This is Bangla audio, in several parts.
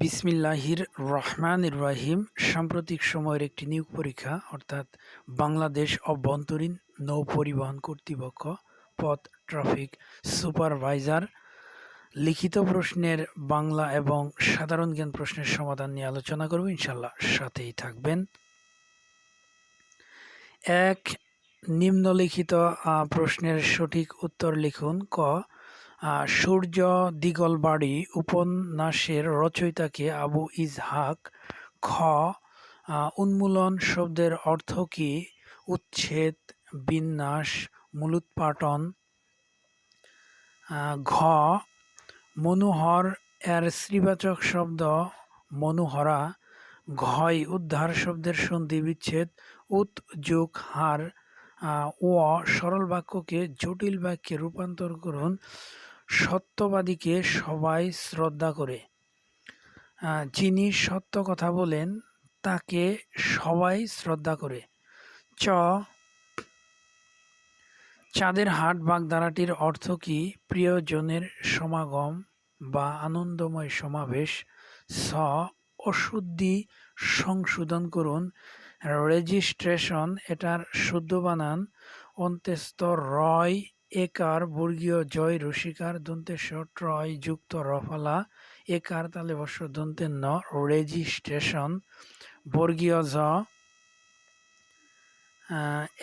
বিসমিল্লাহির রহমান রাহিম। সাম্প্রতিক সময়ের একটি নিয়োগ পরীক্ষা, অর্থাৎ বাংলাদেশ অভ্যন্তরীণ নৌ পরিবহন কর্তৃপক্ষ পথ ট্রাফিক সুপারভাইজার লিখিত প্রশ্নের বাংলা এবং সাধারণ জ্ঞান প্রশ্নের সমাধান নিয়ে আলোচনা করব। ইনশাল্লাহ সাথেই থাকবেন। এক, নিম্নলিখিত প্রশ্নের সঠিক উত্তর লিখুন। ক সূর্য দিগলবাড়ি উপন্যাসের রচয়িতাকে আবু ইজহাক খ উন্মূলন শব্দের অর্থ কি? উচ্ছেদ, বিন্যাস, মূলোৎপাটন। ঘ, মনোহর এর শ্রীবাচক শব্দ মনোহরা। ঘয়, উদ্ধার শব্দের সন্ধি বিচ্ছেদ, উত, যোগ, হার। ও, সরল বাক্যকে জটিল বাক্যে রূপান্তর করুন। সত্যবাদীকে সবাই শ্রদ্ধা করে। যিনি সত্য কথা বলেন, তাকে সবাই শ্রদ্ধা করে। চ, চাঁদের হাট বাগধারাটির অর্থ কি? প্রিয়জনের সমাগম বা আনন্দময় সমাবেশ। স, অশুদ্ধি সংশোধন করুন। রেজিস্ট্রেশন এটার শুদ্ধ বানান। অন্ত্যেস্ত রয় একার বর্গীয় জয় রসিকার দন্তেশ ট্রয় যুক্ত রফালা, একার তালে বর্ষ দন্তের ন রেজিস্ট্রেশন। বর্গীয় জ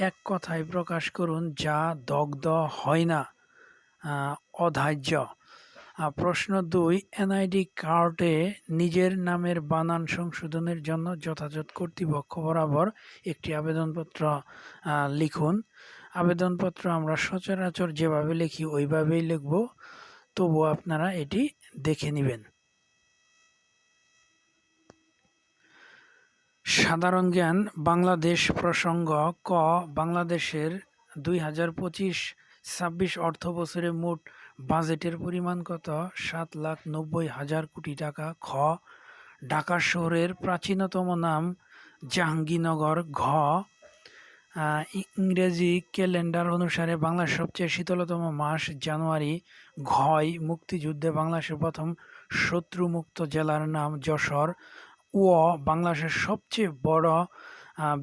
এক কথায় প্রকাশ করুন যা দগ্ধ হয় না অধার্য। প্রশ্ন দুই, এনআইডি কার্ডে নিজের নামের বানান সংশোধনের জন্য যথাযথ কর্তৃপক্ষ বরাবর একটি আবেদনপত্র লিখুন। আবেদনপত্র আমরা সচরাচর যেভাবে লিখি ওইভাবেই লিখব তবু আপনারা এটি দেখে নেবেন। সাধারণ জ্ঞান, বাংলাদেশ প্রসঙ্গ ক, বাংলাদেশের দুই হাজার পঁচিশ ছাব্বিশ অর্থ বছরে মোট বাজেটের পরিমাণ কত? সাত লাখ নব্বই হাজার কোটি টাকা। খ, ঢাকা শহরের প্রাচীনতম নাম জাহাঙ্গীরনগর। ঘ ইংরেজি ক্যালেন্ডার অনুসারে বাংলার সবচেয়ে শীতলতম মাস জানুয়ারি। ঘয়, মুক্তিযুদ্ধে বাংলাদেশের প্রথম শত্রুমুক্ত জেলার নাম যশোর। ও বাংলাদেশের সবচেয়ে বড়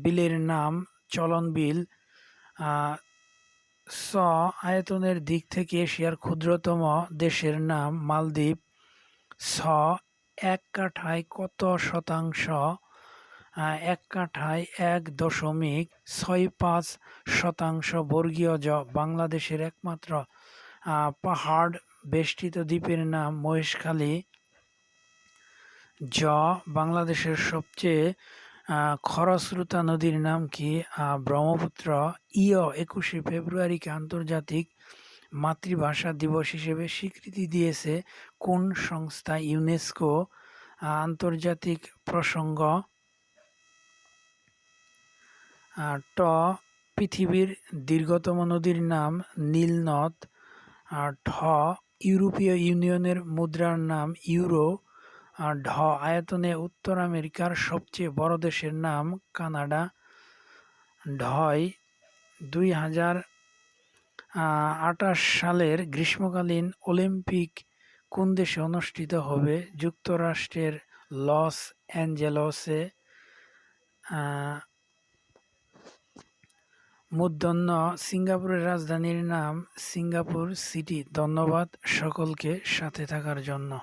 বিলের নাম চলন বিল। স আয়তনের দিক থেকে এশিয়ার ক্ষুদ্রতম দেশের নাম মালদ্বীপ। ছ এক কাঠায় কত শতাংশ? এক কাঠায় এক দশমিক ছয় পাঁচ শতাংশ বর্গীয় জ বাংলাদেশের একমাত্র পাহাড় বেষ্টিত দ্বীপের নাম মহেশখালী। জ বাংলাদেশের সবচেয়ে খরস্রোতা নদীর নাম কি? ব্রহ্মপুত্র। ইয়, একুশে ফেব্রুয়ারিকে আন্তর্জাতিক মাতৃভাষা দিবস হিসেবে স্বীকৃতি দিয়েছে কোন সংস্থা? ইউনেস্কো। আন্তর্জাতিক প্রসঙ্গ। ট, পৃথিবীর দীর্ঘতম নদীর নাম নীলনদ। ঢ ইউরোপীয় ইউনিয়নের মুদ্রার নাম ইউরো। ঢ, আয়তনে উত্তর আমেরিকার সবচেয়ে বড় দেশের নাম কানাডা। ঢয় দুই হাজার আটাশ সালের গ্রীষ্মকালীন অলিম্পিক কোন দেশে অনুষ্ঠিত হবে? যুক্তরাষ্ট্রের লস অ্যাঞ্জেলসে মূর্ধন্য সিঙ্গাপুরের রাজধানীর নাম সিঙ্গাপুর সিটি। ধন্যবাদ সকলকে সাথে থাকার জন্য।